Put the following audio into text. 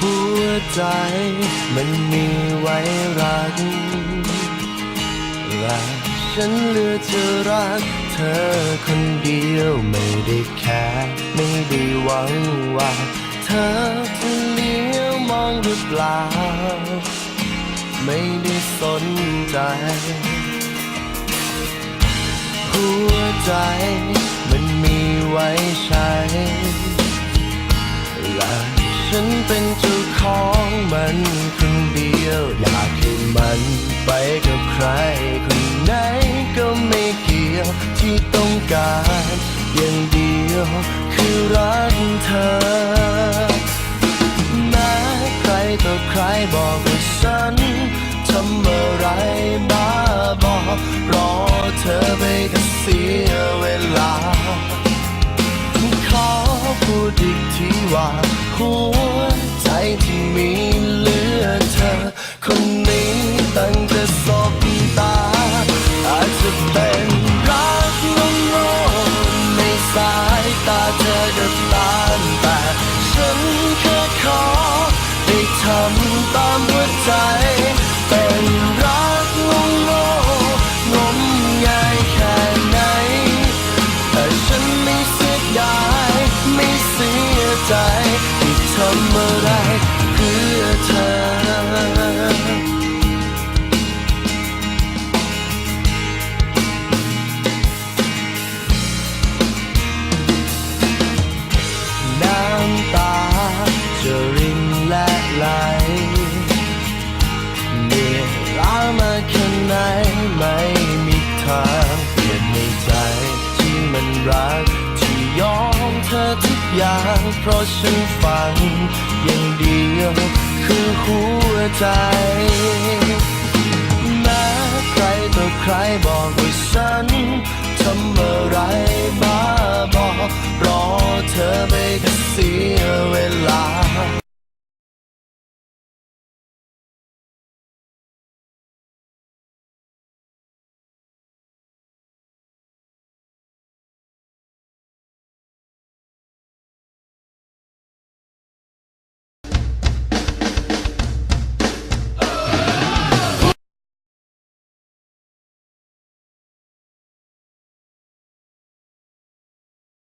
หัวใจมันมีไว้รัก และฉันเลือกจะรัก เธอคนเดียวไม่ได้แค่ไม่ได้หวังว่า เธอจะเลี้ยวมองหรือเปล่า ไม่ได้สนใจ หัวใจมันมีไว้ใช้ มันคนเดียว อยากให้มันไปกับใคร คนไหนก็ไม่เกี่ยวที่ต้องการอย่างเดียวคือรักเธอแม้ใครต่อใครบอกว่าฉันทำอะไรบ้าบอรอเธอไปก็เสียเวลา ขอพูดอีกทีว่าหัวใจที่มี รัก ที่ยอมเธอทุกอย่าง เพราะฉันฟังอย่างเดียวคือหัวใจแม้ใครต่อใครบอกว่าฉันทำอะไรบ้าบอกรอเธอไม่เสียเวลา